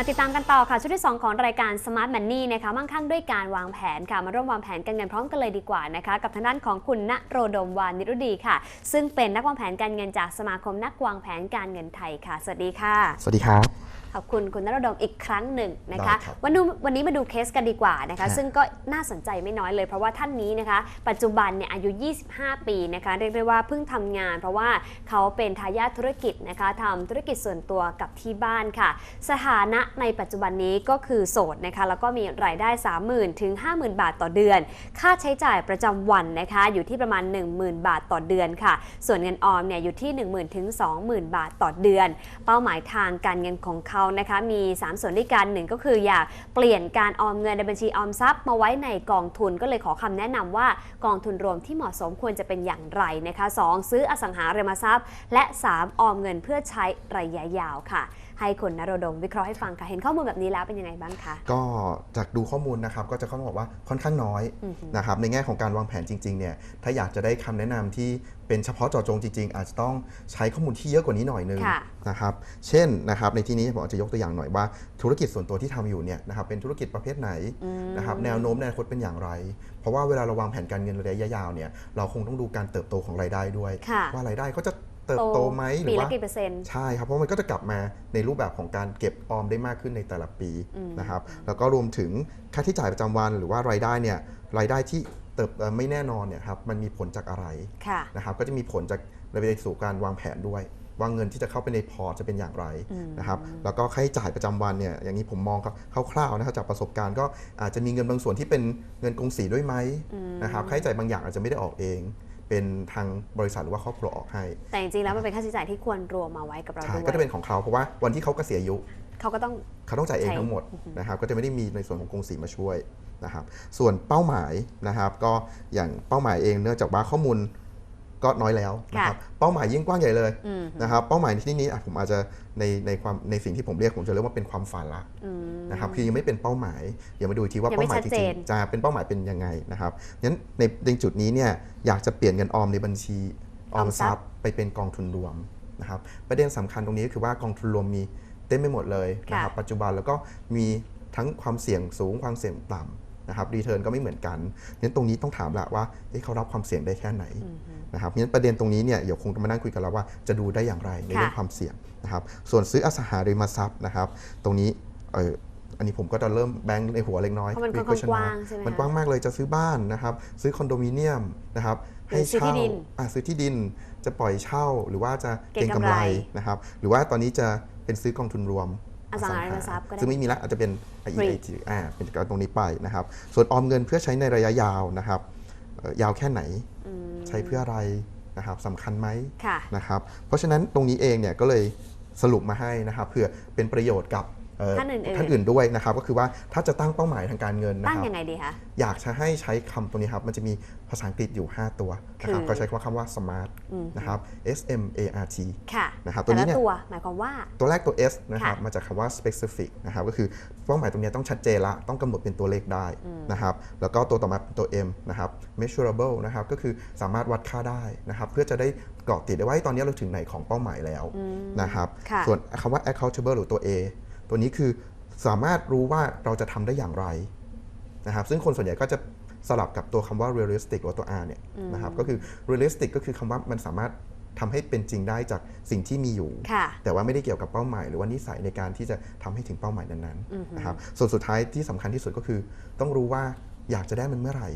มาติดตามกันต่อค่ะชุดที่ 2 ของรายการ Smart Money นะคะมั่งคั่งด้วยการวางแผนค่ะ มาร่วมวางแผนการเงินพร้อมกันเลยดีกว่านะคะ กับทางด้านของคุณณโรดมวานิรุดีค่ะ ซึ่งเป็นนักวางแผนการเงินจากสมาคมนักวางแผนการเงินไทยค่ะ สวัสดีค่ะ สวัสดีครับ ขอบคุณคุณนรดมอีกครั้งหนึ่งนะคะ ได้ครับ วันดูวันนี้มาดูเคสกันดีกว่านะคะ ฮะซึ่งก็น่าสนใจไม่น้อยเลย เพราะว่าท่านนี้นะคะ ปัจจุบันเนี่ยอายุ 25 ปีนะคะเรียกได้ว่าเพิ่งทำงาน เพราะว่าเขาเป็นทายาทธุรกิจนะคะทำธุรกิจส่วนตัวกับที่บ้านค่ะ สถานะในปัจจุบันนี้ก็คือโสดนะคะ แล้วก็มีรายได้ 30,000 ถึง 50,000 บาทต่อเดือน ค่าใช้จ่ายประจำวันนะคะ อยู่ที่ประมาณ 10,000 บาทต่อเดือนค่ะ ส่วนเงินออมเนี่ยอยู่ที่ 10,000 ถึง 20,000 บาทต่อเดือน เป้าหมายทางการเงินของเขานะคะมี 3 ส่วนด้วยกันหนึ่งก็คืออยากเปลี่ยนการออมเงินในบัญชีออมทรัพย์มาไว้ในกองทุนก็เลยขอคำแนะนำว่ากองทุนรวมที่เหมาะสมควรจะเป็นอย่างไรนะคะ 2. ซื้ออสังหาริมทรัพย์ และ 3. ออมเงินเพื่อใช้ระยะยาวค่ะ ให้คุณนรดมวิเคราะห์ให้ฟังค่ะ เห็นข้อมูลแบบนี้แล้วเป็นยังไงบ้างคะ ก็จากดูข้อมูลนะครับก็จะค่อนข้างบอกว่าค่อนข้างน้อยอือหือนะครับในแง่ของการวางแผนจริงๆเนี่ยถ้าอยากจะได้คำแนะนำที่เป็นเฉพาะเจาะจงจริงๆ อาจจะต้องใช้ข้อมูลที่เยอะกว่านี้หน่อยนึงค่ะนะครับเช่นนะครับในที่นี้ผมอาจจะยกตัวอย่างหน่อยว่าธุรกิจส่วนตัวที่ทำอยู่เนี่ยนะครับเป็นธุรกิจประเภทไหนอืมนะครับแนวโน้มในอนาคตเป็นอย่างไร เพราะว่าเวลาเราวางแผนการเงินระยะยาวเนี่ยเราคงต้องดูการเติบโตของรายได้ด้วยค่ะว่ารายได้เขาจะ เติบโตไหมหรืปีอละว่ากี่เปอร์เซ็นต์ ใช่ครับเพราะมันก็จะกลับมาในรูปแบบของการเก็บออมได้มากขึ้นในแต่ละปีอืม นะครับแล้วก็รวมถึงค่าใช้จ่ายประจำวันหรือว่ารายได้เนี่ยรายได้ที่เติบเอ่อไม่แน่นอนเนี่ยครับมันมีผลจากอะไร ค่ะ นะครับก็จะมีผลจากไปสู่การวางแผนด้วย ว่าเงินที่จะเข้าไปในพอร์ตจะเป็นอย่างไรอืม นะครับแล้วก็ค่าใช้จ่ายประจำวันเนี่ยอย่างนี้ผมมองครับคร่าวๆนะครับจากประสบการณ์ก็อาจจะมีเงินบางส่วนที่เป็นเงินกงสีด้วยไหมอืมนะครับค่าใช้จ่ายบางอย่างอาจจะไม่ได้ออกเอง เป็นทางบริษัทหรือว่าครอบครัวออกให้ แต่จริงๆแล้วมันเป็นค่าใช้จ่ายที่ควรรวมมาไว้กับเราใช่ด้วยก็จะเป็นของเขาเพราะว่าวันที่เขาเกษียณอายุเขาก็ต้องเขาต้องจ่ายเองใช่ทั้งหมดอือฮึนะครับก็จะไม่ได้มีในส่วนของกรงสีมาช่วยนะครับส่วนเป้าหมายนะครับก็อย่างเป้าหมายเองเนื่องจากว่าข้อมูลก็น้อยแล้วนะครับเป้าหมายยิ่งกว้างใหญ่เลยอืมนะครับเป้าหมายในที่นี้อะผมอาจจะ ในในความในสิ่งที่ผมเรียกผมจะเรียกว่าเป็นความฝันละอืมนะครับคือยังไม่เป็นเป้าหมายอย่ามาดูอีกทีว่ายังไม่เป้าหมายชัจดเจริงนๆจะเป็นเป้าหมายเป็นยังไงนะครับงั้นในในจุดนี้เนี่ยอยากจะเปลี่ยนเงินออมในบัญชีออมทรัพย์ไปเป็นกองทุนรวมนะครับประเด็นสำคัญตรงนี้ก็คือว่ากองทุนรวมมีเต็มไปหมดเลยนะครับปัจจุบันแล้วก็มีทั้งความเสี่ยงสูงความเสี่ยงต่ำนะครับรีเทิร์นก็ไม่เหมือนกันงั้นตรงนี้ต้องถามละว่าเอ๊ะเขารับความเสี่ยงได้แค่ไหนอืมนะครับงั้นประเด็นตรงนี้เนี่ยเดี๋ยวคงจะมานั่งคุยกันแล้วว่าจะดูได้อย่างไรในเรื่องค่ะความเสี่ยง นะครับส่วนซื้ออสังหาริมทรัพย์นะครับ ตรงนี้เอออันนี้ผมก็จะเริ่มแบงค์ในหัวเล็กน้อยเพราะมันมีค่อนข้าง question กว้าง mark ใช่ไหมมันคะกว้างมากเลยจะซื้อบ้านนะครับ ซื้อคอนโดมิเนียมนะครับหรือซื้อที่ดินอะซื้อที่ดินจะปล่อยเช่าหรือว่าจะเก็งกำไรนะครับ หรือว่าตอนนี้จะเป็นซื้อกองทุนรวมอสังหาริมทรัพย์ก็ได้ซึ่งไม่มีละอาจจะเป็น EIT อ่าเป็นการตรงนี้ไปนะครับ ส่วนออมเงินเพื่อใช้ในระยะยาวนะครับเอ่อยาวแค่ไหนอืมใช้เพื่ออะไร นะครับสำคัญไหมค่ะนะครับเพราะฉะนั้นตรงนี้เองเนี่ยก็เลยสรุปมาให้นะครับเพื่อเป็นประโยชน์กับเอ่อ ท่านอื่นๆท่านอื่นด้วยนะครับก็คือว่าถ้าจะตั้งเป้าหมายทางการเงินนะตั้งครับยังไงดีคะอยากจะให้ใช้คำตัวนี้ครับมันจะมีภาษาอังกฤษอยู่ 5 ตัวนะครับคือก็ใช้คำว่าคำว่า smart อืมนะครับ S M A R T ค่ะนะครับตัวแต่นี้ละเนี่ยตัวหมายความว่าตัวแรกตัว S นะครับค่ะมาจากคำว่า specific นะครับก็คือเป้าหมายตรงเนี้ยต้องชัดเจนละต้องกำหนดเป็นตัวเลขได้นะครับแล้วก็ตัวต่อมาเป็นตัว M นะครับ measurable นะครับก็คือสามารถวัดค่าได้นะครับเพื่อจะได้เกาะติดได้ว่าตอนนี้เราถึงไหนของเป้าหมายแล้วนะครับค่ะส่วนคำว่า accountable หรือตัว A ตัวนี้คือสามารถรู้ว่าเราจะทำได้อย่างไรนะครับ ซึ่งคนส่วนใหญ่ก็จะสลับกับตัวคำว่า realistic หรือตัว R เนี่ยนะครับ ก็คือ realistic ก็คือคำว่ามันสามารถทำให้เป็นจริงได้จากสิ่งที่มีอยู่ค่ะแต่ว่าไม่ได้เกี่ยวกับเป้าหมาย หรือว่านิสัยในการที่จะทำให้ถึงเป้าหมายนั้นๆนะครับ ส่วนสุดท้ายที่สำคัญที่สุดก็คือ ต้องรู้ว่าอยากจะได้มันเมื่อไหร่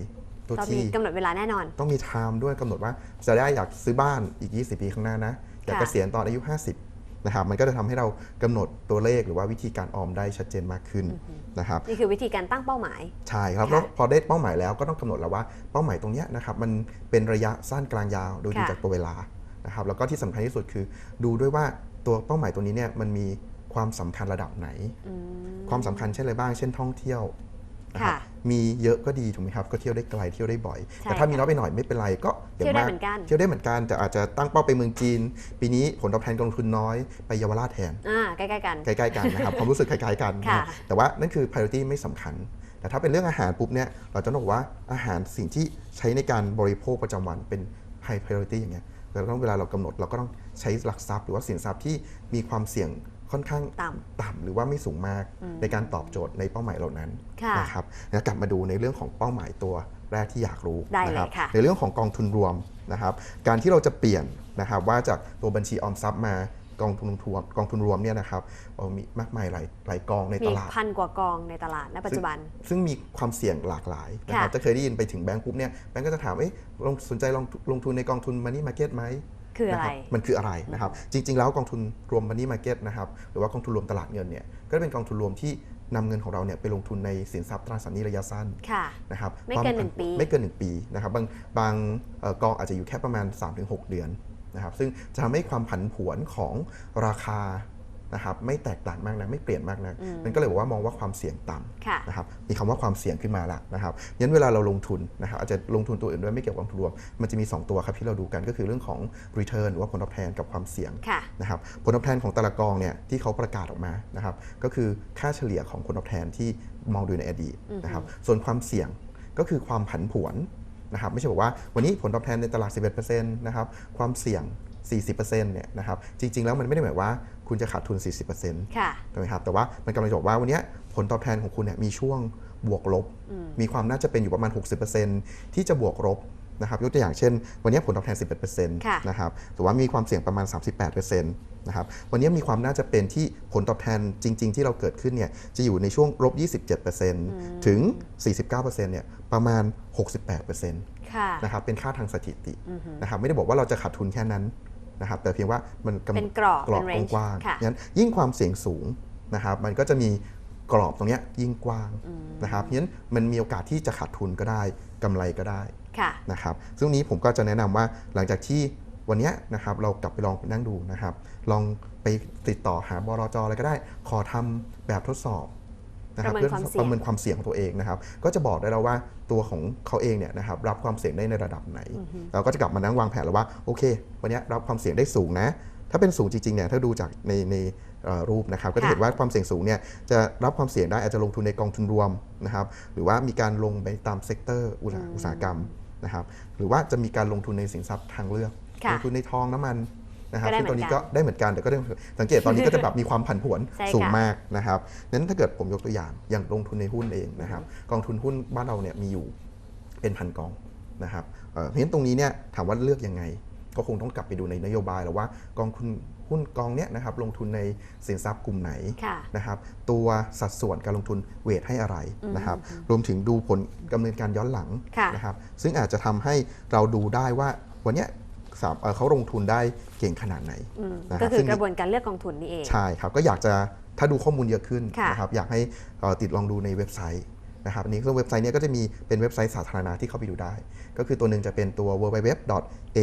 ตัวเรามีที่กำหนดเวลาแน่นอน ต้องมี time ด้วยกำหนดว่าจะได้อยากซื้อบ้านอีก 20 ปีข้างหน้านะอยากค่ะเกษียณตอนอายุ 50 นะครับมันก็จะทำให้เรากำหนดตัวเลขหรือว่าวิธีการออมได้ชัดเจนมากขึ้นนะครับนี่คือวิธีการตั้งเป้าหมาย ใช่ครับค่ะแล้วพอได้เป้าหมายแล้วก็ต้องกำหนดแล้วว่าเป้าหมายตรงเนี้ยนะครับมันเป็นระยะสั้นกลางยาวโดยดูค่ะจากตัวเวลานะครับแล้วก็ที่สำคัญที่สุดคือ ดูด้วยว่าตัวเป้าหมายตัวนี้เนี่ยมันมีความสำคัญระดับไหนอืมความสำคัญเช่นอะไรบ้าง เช่นท่องเที่ยว นะครับค่ะมีเยอะก็ดีถูกไหมครับก็เที่ยวได้ไกลเที่ยวได้บ่อยใช่แต่ถ้ามีค่ะน้อยไปหน่อยไม่เป็นไรก็อางเที่ยวได้ากเหมือนกันเที่ยวได้เหมือนกันแต่อาจจะตั้งเป้าไปเมืองจีน ปีนี้ผลตอบแทนการลงทุนน้อยไปเยาวราชแทนอ่าใกล้ๆกันใกล้ๆกันนะครับความรู้สึกคล้ายๆกันนะค่ะแต่ว่านั่นคือ priority ไม่สำคัญแต่ถ้าเป็นเรื่องอาหารปุ๊บเนี่ยเราจะต้องบอกว่าอาหารสิ่งที่ใช้ในการบริโภคประจำวันเป็น high priority อย่างเงี้ยเราต้องเวลาเรากำหนดเราก็ต้องใช้หลักทรัพย์หรือว่าสินทรัพย์ที่มีความเสี่ยง ค่อนข้างต่ต่ำหรือว่าไม่สูงมากอืมในการตอบโจทย์ในเป้าหมายเหล่านั้นค่ะนะครับแล้วกลับมาดูในเรื่องของเป้าหมายตัวแรกที่อยากรู้ได้เลยนะครับค่ะในเรื่องของกองทุนรวมนะครับการที่เราจะเปลี่ยนนะครับว่าจากตัวบัญชีออมทรัพย์มากองทุนรวมกองทุนรวมเนี่ยนะครับเอ่อมีมากมายหลายหลายกองในมีตลาดพันกว่ากองในตลาดณปัจจุบัน ซึ่งมีความเสี่ยงหลากหลายนะครับค่ะจะเคยได้ยินไปถึงแบงก์ปุ๊บเนี่ยแบงก์ก็จะถามเอ๊ะลงสนใจลงลงทุนในกองทุนมันนี่มาร์เก็ตไหม คืออะไรนบมันคืออะไรนะครับ จริง ๆ แล้วกองทุนรวมมันนี่มาร์เก็ตนะครับ หรือว่ากองทุนรวมตลาดเงินเนี่ยก็เป็นกองทุนรวมที่นำเงินของเราเนี่ยไปลงทุนในสินทรัพย์ตราสารหนี้ระยะสั้นค่ะนะครับไม่เกินควาหนึ่งปี ไม่เกิน 1 ปีนะครับ บางบางเอ่อกองอาจจะอยู่แค่ประมาณ 3-6 เดือนนะครับ ซึ่งจะทำให้ความผันผวนของราคา นะครับไม่แตกต่างมากนะไม่เปลี่ยนมากนะมันก็เลยบอกว่ามองว่าความเสี่ยงต่ำค่ะนะครับมีคำว่าความเสี่ยงขึ้นมาละนะครับงั้นเวลาเราลงทุนนะครับอาจจะลงทุนตัวอื่นด้วยไม่เกี่ยวกับกองทุนรวม มันจะมี 2 ตัวครับที่เราดูกันก็คือเรื่องของ return หรือว่าผลตอบแทนกับความเสี่ยงค่ะนะครับผลตอบแทนของแต่ละกองเนี่ยที่เขาประกาศออกมานะครับก็คือค่าเฉลี่ยของผลตอบแทนที่มองดูในอดีตนะครับส่วนความเสี่ยงก็คือความผันผวนนะครับไม่ใช่บอกว่าวันนี้ผลตอบแทนในตลาด 11%นะครับความเสี่ยง 40%เนี่ยนะครับจริง ๆ แล้วมันไม่ได้หมายว่า คุณจะขาดทุน 40%ค่ะถูกไหมครับ แต่ว่ามันกำลังจะบอกว่าวันเนี้ยผลตอบแทนของคุณเนี่ยมีช่วงบวกลบ มีความน่าจะเป็นอยู่ประมาณ 60%ที่จะบวกลบนะครับยกตัวอย่างเช่น วันเนี้ยผลตอบแทน 11%ค่ะนะครับแต่ว่ามีความเสี่ยงประมาณ 38%นะครับวันเนี้ยมีความน่าจะเป็นที่ผลตอบแทนจริง ๆ ที่เราเกิดขึ้นเนี่ยจะอยู่ในช่วงลบ 27%ถึง 49%เนี่ยประมาณ 68%ค่ะนะครับเป็นค่าทางสถิตินะครับไม่ได้บอกว่าเราจะขาดทุนแค่นั้น นะครับแต่เพียงว่ามันกำเป็นกรอบกรอบเป็น range กว้างค่ะๆงั้นยิ่งความเสี่ยงสูงนะครับมันก็จะมีกรอบตรงเนี้ยยิ่งกว้างนะครับงั้นมันมีโอกาสที่จะขาดทุนก็ได้กำไรก็ได้ค่ะนะครับซึ่งนี้ผมก็จะแนะนำว่าหลังจากที่วันเนี้ยนะครับเรากลับไปลองไปนั่งดูนะครับ ลองไปติดต่อหาบรจอะไรก็ได้ ขอทำแบบทดสอบ นะครับประเมินความเสี่ยงประเมินความเสี่ยงของตัวเองนะครับ ก็จะบอกได้แล้วว่าตัวของเขาเองเนี่ยนะครับรับความเสี่ยงได้ในระดับไหน เราก็จะกลับมานั่งวางแผนแล้วว่าโอเค วันเนี้ยรับความเสี่ยงได้สูงนะ ถ้าเป็นสูงจริงๆเนี่ยถ้าดูจากในในเอ่อรูปนะครับก็จะค่ะเห็นว่าความเสี่ยงสูงเนี่ยจะรับความเสี่ยงได้อาจจะลงทุนในกองทุนรวมนะครับหรือว่ามีการลงไปตามเซกเตอร์อุตสาหอุตสาหกรรมนะครับหรือว่าจะมีการลงทุนในสินทรัพย์ทางเลือกค่ะลงทุนในทองน้ำมัน นะครับก็ได้ซึ่งตอนนี้เหมือนกันก็ได้เหมือนกันแต่ก็ได้สังเกตตอนนี้ก็จะแบบมีความผันผวนใช่สูงค่ะมากนะครับนั้นถ้าเกิดผมยกตัวอย่างอย่างลงทุนในหุ้นเองนะครับกองทุนหุ้นบ้านเราเนี่ยมีอยู่เป็นพันกองนะครับเอ่อเพราะฉะนั้นตรงนี้เนี่ยถามว่าเลือกยังไง ก็คงต้องกลับไปดูในนโยบายแล้วว่ากองทุนหุ้นกองเนี้ยนะครับลงทุนในสินทรัพย์กลุ่มไหนค่ะนะครับตัวสัดส่วนการลงทุนเวทให้อะไรนะครับรวมถึงดูผลดำเนินการย้อนหลังค่ะนะครับซึ่งอาจจะทำให้เราดูได้ว่าวันเนี้ยสาม เอ่อเขาลงทุนได้เก่งขนาดไหนอืมนะคก็รับคือซึ่งกระบวนการเลือกกองทุนนี่เองใช่ครับก็อยากจะถ้าดูข้อมูลเยอะขึ้นค่ะนะครับอยากให้เอ่อติดลองดูในเว็บไซต์นะครับอันนี้ซึ่งเว็บไซต์เนี้ยก็จะมีเป็นเว็บไซต์สาธารณะที่เข้าไปดูได้ ก็คือตัวหนึ่งจะเป็นตัว www.aimc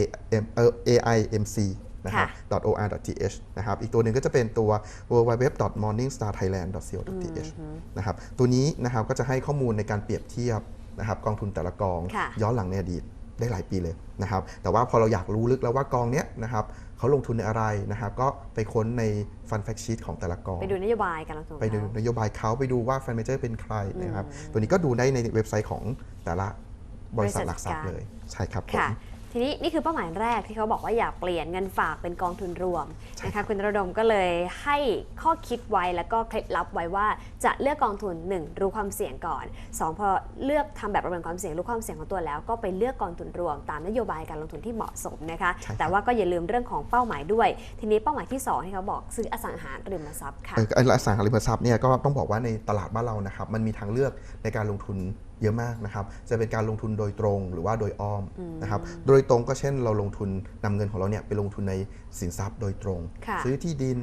นะครับ .or.th นะครับ อีกตัวหนึ่งก็จะเป็นตัว www.morningstarthailand.co.th นะครับ ตัวนี้นะครับก็จะให้ข้อมูลในการเปรียบเทียบนะครับกองทุนแต่ละกองค่ะย้อนหลังในอดีต ได้หลายปีเลยนะครับ แต่ว่าพอเราอยากรู้ลึกแล้วว่ากองเนี้ยนะครับเขาลงทุนในอะไรนะครับก็ไปค้นในฟันแฟกชีตของแต่ละกอง ไปดูนโยบายการลงทุนของไปดูเขานโยบายเขาไปดูว่าฟันเมเจอร์เป็นใครนะครับ ตัวนี้ก็ดูได้ในเว็บไซต์ของแต่ละบริษัทหลักทรัพย์เลย ใช่ครับผมค่ะ ทีนี้นี่คือเป้าหมายแรกที่เขาบอกว่าอยากเปลี่ยนเงินฝากเป็นกองทุนรวมใช่นะครัคะบคุณระดมก็เลยให้ข้อคิดไว้แล้วก็เคล็ดลับไว้ว่าจะเลือกกองทุน 1 รู้ความเสี่ยงก่อน 2 พอเลือกทำแบบประเมินความเสี่ยงรู้ความเสี่ยงของตัวแล้ว ก็ไปเลือกกองทุนรวม ตามนโยบายการลงทุนที่เหมาะสมนะคะใช่ครับแต่ว่าก็อย่าลืมเรื่องของเป้าหมายด้วย ทีนี้เป้าหมายที่สองที่เขาบอกซื้ออสังหาริมทรัพย์ค่ะเอ่ออสังหาริมทรัพย์เนี่ยก็ต้องบอกว่าในตลาดบ้านเรานะครับมันมีทางเลือกในการลงทุน เยอะมากนะครับ จะเป็นการลงทุนโดยตรงหรือว่าโดยอ้อมนะครับ โดยตรงก็เช่นเราลงทุนนำเงินของเราเนี่ยไปลงทุนในสินทรัพย์โดยตรงค่ะซื้อที่ดิน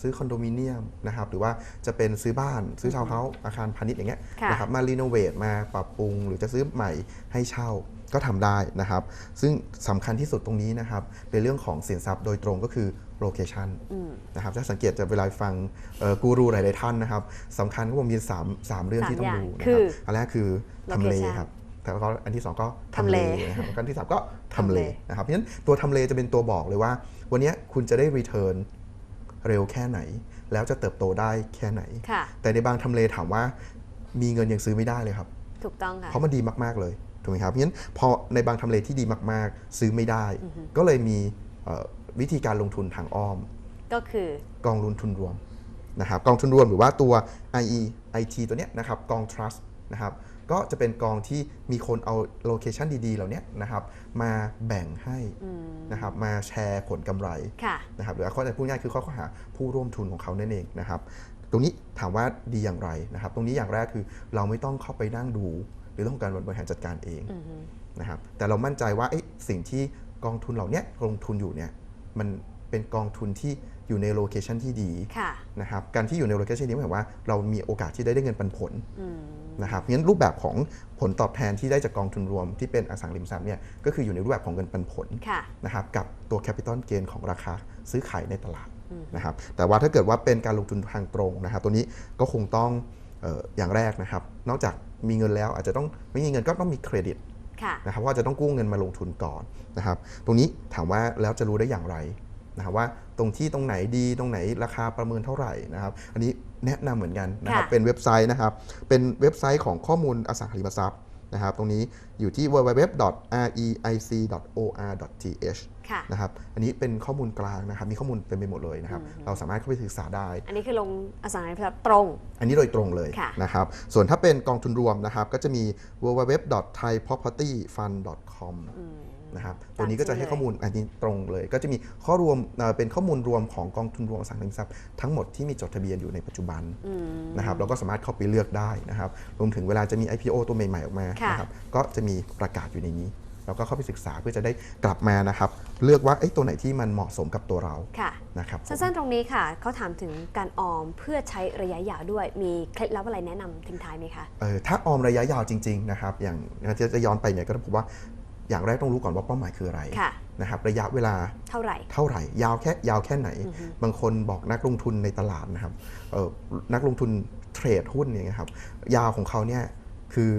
ซื้อคอนโดมิเนียมนะครับ หรือว่าจะเป็นซื้อบ้าน ซื้อทาวน์เฮาส์อาคารพาณิชย์อย่างเงี้ยค่ะนะครับมารีโนเวทมาปรับปรุง หรือจะซื้อใหม่ให้เช่าก็ทำได้นะครับ ซึ่งสำคัญที่สุดตรงนี้นะครับในเรื่องของสินทรัพย์โดยตรงก็คือโลเคชันอืมนะครับถ้าสังเกตจะเวลาฟังเอ่อกูรูหลาย ๆ ท่านนะครับสำคัญก็ผมมี3 3เรื่องที่ต้องดูนะคืครัอบอันแรกคือ ทำเล Location ครับแต่ก็อันที่ 2 ก็ทำเลนะครับอันที่ 3 ก็ทำเลทำเลนะครับเพราะฉะนั้นตัวทำเลจะเป็นตัวบอกเลยว่า วันนี้คุณจะได้รีเทิร์นเร็วแค่ไหน แล้วจะเติบโตได้แค่ไหนค่ะแต่ในบางทำเลถามว่ามีเงินยังซื้อไม่ได้เลยครับ ถูกต้องค่ะเพราะมันดีมากๆเลยถูกไหมครับเพราะฉะนั้นพอในบางทำเลที่ดีมากๆ ซื้อไม่ได้ ก็เลยมีเอ่อวิธีการลงทุนทางอ้อม ก็คือกองลงทุนรวมนะครับกองทุนรวมหรือว่าตัว IEIT ตัวเนี้ยนะครับกอง trust นะครับ ก็จะเป็นกองที่มีคนเอาโลเคชันดีๆ เหล่าเนี้ยนะครับมาแบ่งให้นะครับมาแชร์ผลกำไรค่ะนะครับหรือเขาจะพูดง่ายคือเขาเข้าหาผู้ร่วมทุนของเขานั่นเองนะครับตรงนี้ถามว่าดีอย่างไรนะครับ ตรงนี้อย่างแรกคือเราไม่ต้องเข้าไปนั่งดูในเรื่องของการบริหารจัดการเองนะครับแต่เรามั่นใจว่าเอ๊ะสิ่งที่กองทุนเหล่าเนี้ยลงทุนอยู่เนี่ยมันเป็นกองทุนที่อยู่ในโลเคชันที่ดีค่ะนะครับการที่อยู่ในโลเคชันนี้หมายความว่าเรามีโอกาสที่ได้ได้เงินปันผล นะครับงั้นรูปแบบของผลตอบแทนที่ได้จากกองทุนรวมที่เป็นอสังหาริมทรัพย์เนี่ยก็คืออยู่ในรูปแบบของเงินปันผลค่ะนะครับกับตัวแคปิตอลเกนของราคาซื้อขายในตลาดนะครับแต่ว่าถ้าเกิดว่าเป็นการลงทุนทางตรงนะครับตัวนี้ก็คงต้องเอออย่างแรกนะครับ นอกจากมีเงินแล้วอาจจะต้องไม่มีเงินก็ต้องมีเครดิตค่ะนะครับว่าจะต้องกู้เงินมาลงทุนก่อนนะครับตรงนี้ถามว่าแล้วจะรู้ได้อย่างไรนะครับว่าตรงที่ตรงไหนดีตรงไหนราคาประเมินเท่าไหร่นะครับ อันนี้ แนะนำเหมือนกันนะครับค่ะเป็นเว็บไซต์นะครับ เป็นเว็บไซต์ของข้อมูลอสังหาริมทรัพย์นะครับ ตรงนี้อยู่ที่ www.reic.or.th ค่ะนะครับ อันนี้เป็นข้อมูลกลางนะครับ มีข้อมูลเต็มไปหมดเลยนะครับ เราสามารถเข้าไปศึกษาได้ อันนี้คือลงอสังหาริมทรัพย์ตรง อันนี้โดยตรงเลยค่ะนะครับ ส่วนถ้าเป็นกองทุนรวมนะครับ ก็จะมี www.thaipropertyfund.com นะครับ ตัวนี้ก็จะให้ข้อมูลอันนี้ตรงเลย ก็จะมีข้อรวมเอ่อเป็นข้อมูลรวมของกองทุนรวมอสังหาริมทรัพย์ทั้งหมดที่มีจดทะเบียนอยู่ในปัจจุบันนะครับเราก็สามารถเข้าไปเลือกได้นะครับ รวมถึงเวลาจะมี IPO ตัวใหม่ๆออกมาค่ะนะครับก็จะมีประกาศอยู่ในนี้เราก็เข้าไปศึกษาเพื่อจะได้กลับมานะครับ เลือกว่าเอ้ยตัวไหนที่มันเหมาะสมกับตัวเราค่ะนะครับผมสั้นๆตรงนี้ค่ะเขาถามถึงการออมเพื่อใช้ระยะยาวด้วยมีเคล็ดลับอะไรแนะนำทิ้งท้ายไหมคะเออถ้าออมระยะยาวจริง ๆ นะครับ อย่างจะจะย้อนไปเนี่ยก็ต้องบอกว่า อย่างแรกต้องรู้ก่อนว่าเป้าหมายคืออะไรค่ะนะครับระยะเวลาเท่าไหร่เท่าไหร่ ยาวแค่ยาวแค่ไหน บางคนบอกนักลงทุนในตลาดนะครับเอ่อนักลงทุนเทรดหุ้นเนี่ยครับยาวของเขาเนี่ยคือ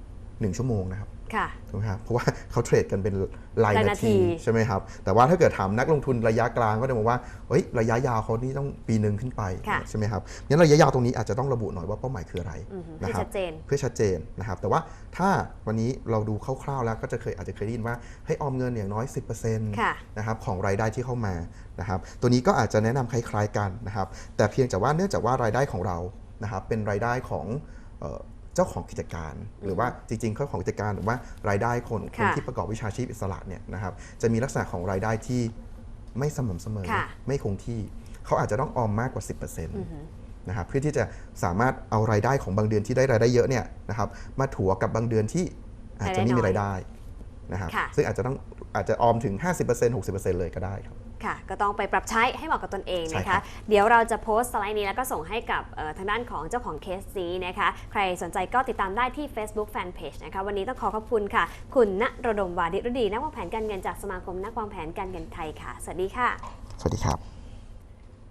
1 ชั่วโมงนะครับค่ะ ถูกไหมครับเพราะว่าเขาเทรดกันเป็นรายรายนานาทีทีใช่ไหมครับ แต่ว่าถ้าเกิดถามนักลงทุนระยะกลางก็จะบอกว่าเฮ้ยระยะยาวเขานี่ต้องปีหนึ่งขึ้นไปค่ะใช่ไหมครับงั้นระยะยาวตรงนี้อาจจะต้องระบุหน่อยว่าเป้าหมายคืออะไรอือฮึนะให้ครัชัดเจนเพื่อชัดเจนนะครับ แต่ว่าถ้าวันนี้เราดูคร่าวๆแล้วก็จะเคยอาจจะเคยได้ยินว่าให้ออมเงินอย่างน้อย 10%ค่ะนะครับของรายได้ที่เข้ามานะครับ ตัวนี้ก็อาจจะแนะนำคล้ายๆกันนะครับ แต่เพียงแต่ว่าเนื่องจากว่ารายได้ของเรานะครับเป็นรายได้ของเอ่อเจ้าของกิจการ หรือว่าจริงๆเจ้าของกิจการหรือว่ารายได้คนคนค่ะที่ประกอบวิชาชีพอิสระเนี่ยนะครับจะมีลักษณะของรายได้ที่ไม่สม่ำเสมอค่ะไม่คงที่เขาอาจจะต้องออมมากกว่า 10%นะครับเพื่อที่จะสามารถเอารายได้ของบางเดือนที่ได้รายได้เยอะเนี่ยนะครับมาถัวกับบางเดือนที่อาจจะไม่มีรายได้นะครับค่ะซึ่งอาจจะต้องอาจจะออมถึง 50% 60%เลยก็ได้ครับ ค่ะ ก็ต้องไปปรับใช้ให้เหมาะกับตนเองใช่นะครัคะ บ เดี๋ยวเราจะโพสต์สไลด์นี้แล้วก็ส่งให้กับเอ่อทางด้านของเจ้าของเคสนี้นะคะ ใครสนใจก็ติดตามได้ที่ Facebook Fanpage นะคะ วันนี้ต้องขอขอบคุณค่ะ คุณณรดมวาดิรดี นักวางแผนการเงินจากสมาคมนักวางแผนการเงินไทยค่ะ สวัสดีค่ะ สวัสดีครับ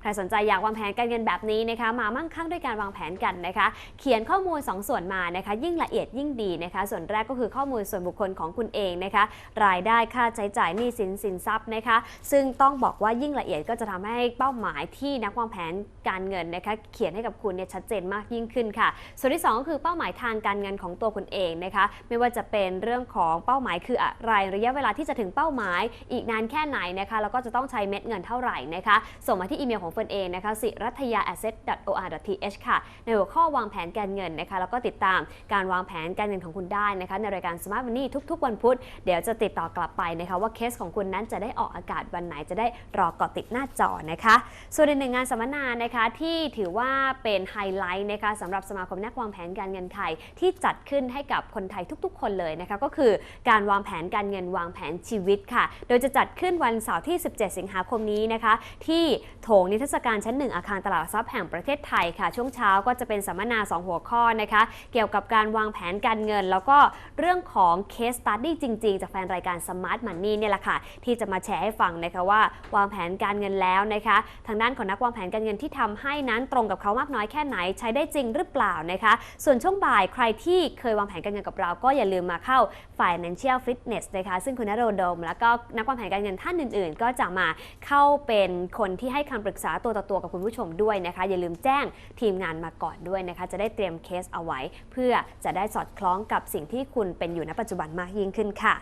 ใครสนใจอยากวางแผนการเงินแบบนี้นะคะ มามั่งคั่งด้วยการวางแผนกันนะคะ เขียนข้อมูล 2 ส่วนมานะคะ ยิ่งละเอียดยิ่งดีนะคะ ส่วนแรกก็คือข้อมูลส่วนบุคคลของคุณเองนะคะ รายได้ค่าใช้จ่ายหนี้สินสินทรัพย์นะคะ ซึ่งต้องบอกว่ายิ่งละเอียดก็จะทำให้เป้าหมายที่นักวางแผนการเงินนะคะ เขียนให้กับคุณเนี่ยชัดเจนมากยิ่งขึ้นค่ะ ส่วนที่ 2 ก็คือเป้าหมายทางการเงินของตัวคุณเองนะคะ ไม่ว่าจะเป็นเรื่องของเป้าหมายคืออะไรระยะเวลาที่จะถึงเป้าหมาย อีกนานแค่ไหนนะคะแล้วก็จะต้องใช้เม็ดเงินเท่าไหร่นะคะส่งมาที่อีเมลของเฟิร์นเองนะคะสิรัตยา asset.or.th ค่ะ ในหัวข้อวางแผนการเงินนะคะแล้วก็ติดตามการวางแผนการเงินของคุณได้นะคะในรายการ Smart Money ทุก ๆ วันพุธ เดี๋ยวจะติดต่อกลับไปนะคะว่าเคสของคุณนั้นจะได้ออกอากาศวันไหนจะได้รอเกาะติดหน้าจอนะคะ ส่วนอีกหนึ่งงานสัมมนานะคะที่ถือว่าเป็นไฮไลท์นะคะสำหรับสมาคมนักวางแผนการเงินไทยที่จัดขึ้นให้กับคนไทยทุก ๆ คนเลยนะคะก็คือการวางแผนการเงินวางแผนชีวิตค่ะ โดยจะจัดขึ้นวันเสาร์ที่ 17 สิงหาคมนี้นะคะ ที่โถงนิทรรศการชั้น1อาคารตลาดหลักทรัพย์แห่งประเทศไทยค่ะ ช่วงเช้าก็จะเป็นสัมมนา 2 หัวข้อนะคะ เกี่ยวกับการวางแผนการเงิน แล้วก็เรื่องของ case study จริง ๆ จากแฟนรายการ Smart Money เนี่ยแหละค่ะ ที่จะมาแชร์ให้ฟังนะคะว่าวางแผนการเงินแล้วนะคะ ทางด้านของนักวางแผนการเงินที่ทำให้นั้นตรงกับเขามากน้อยแค่ไหนใช้ได้จริงหรือเปล่านะคะ ส่วนช่วงบ่ายใครที่เคยวางแผนการเงินกับเรา ก็อย่าลืมมาเข้า Financial Fitness นะคะซึ่งคุณนโรดม แล้วก็นักวางแผนการเงินท่านอื่น ๆ ก็จะมาเข้าเป็นคนที่ให้คำปรึกษาาตัวต่อตัวกับคุณผู้ชมด้วยนะคะ อย่าลืมแจ้งทีมงานมาก่อนด้วยนะคะ จะได้เตรียมเคสเอาไว้ เพื่อจะได้สอดคล้องกับสิ่งที่คุณเป็นอยู่ณปัจจุบันมากยิ่งขึ้นค่ะ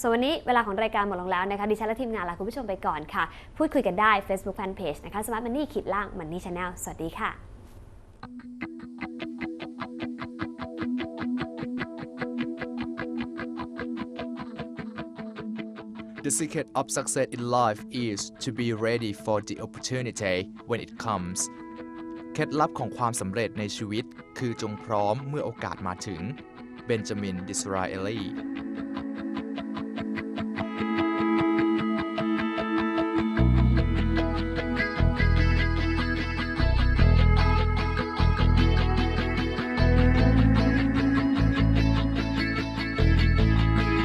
ส่วนวันนี้เวลาของรายการหมดลงแล้วนะคะ ดิฉันและทีมงานลาคุณผู้ชมไปก่อนค่ะ พูดคุยกันได้ Facebook Fanpage นะคะ Smart Money ขีดล่าง Money Channel สวัสดีค่ะ The secret of success in life is to be ready for the opportunity when it comes เคล็ดลับของความสำเร็จในชีวิต คือจงพร้อมเมื่อโอกาสมาถึง เบนจามิน ดิสราเอลี